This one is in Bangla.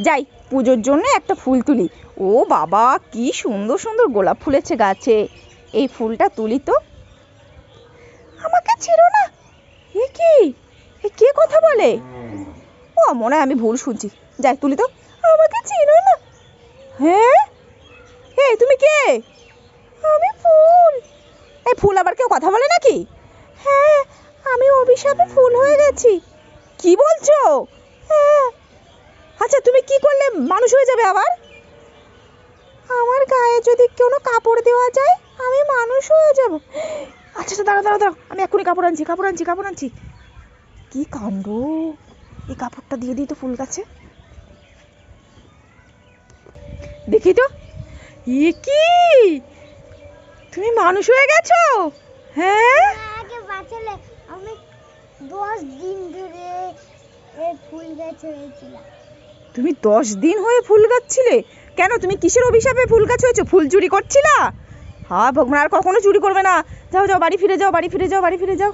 যাই, পুজোর জন্য একটা ফুল তুলি। ও বাবা, কি সুন্দর সুন্দর গোলাপ ফুলেছে গাছে। এই ফুলটা তুলি তো। আমাকে ছেড়ো না। এ কি? এ কে কথা বলে? ও, মনে হয় আমি ভুল শুনছি। যাই, তুলি তো। আমাকে চিনো না। হ্যাঁ? হে তুমি কে? আমি ফুল। এই ফুল আবার কেউ কথা বলে নাকি? হ্যাঁ আমি অভিশাপে ফুল হয়ে গেছি। কি বলছো? হ্যাঁ আচ্ছা তুমি কি করলে? মানুষ হয়ে যাবে আবার? আমার গায়ে যদি কোনো কাপড় দেওয়া যায়, আমি মানুষ হয়ে যাব। আচ্ছা দাঁড়া দাঁড়া দাঁড়া আমি কাপড় আনছি কাপড় আনছি কাপড় আনছি। কি কাণ্ড? এই কাপড়টা দিয়ে দিই তো ফুল গাছে। দেখি তো। এ কি? তুমি মানুষ হয়ে গেছো? হ্যাঁ? আগে বাঁচালে, আমি দশ দিন ধরে ফুল গাছ হয়েছিলাম। তুমি দশ দিন হয়ে ফুল গাচ্ছিলে? কেন তুমি কিসের অভিশাপে ফুল গাছ হয়েছো? ফুল চুরি করছিলা? হা, ভগবান, আর কখনো চুরি করবে না। যাও যাও, বাড়ি ফিরে যাও, বাড়ি ফিরে যাও, বাড়ি ফিরে যাও।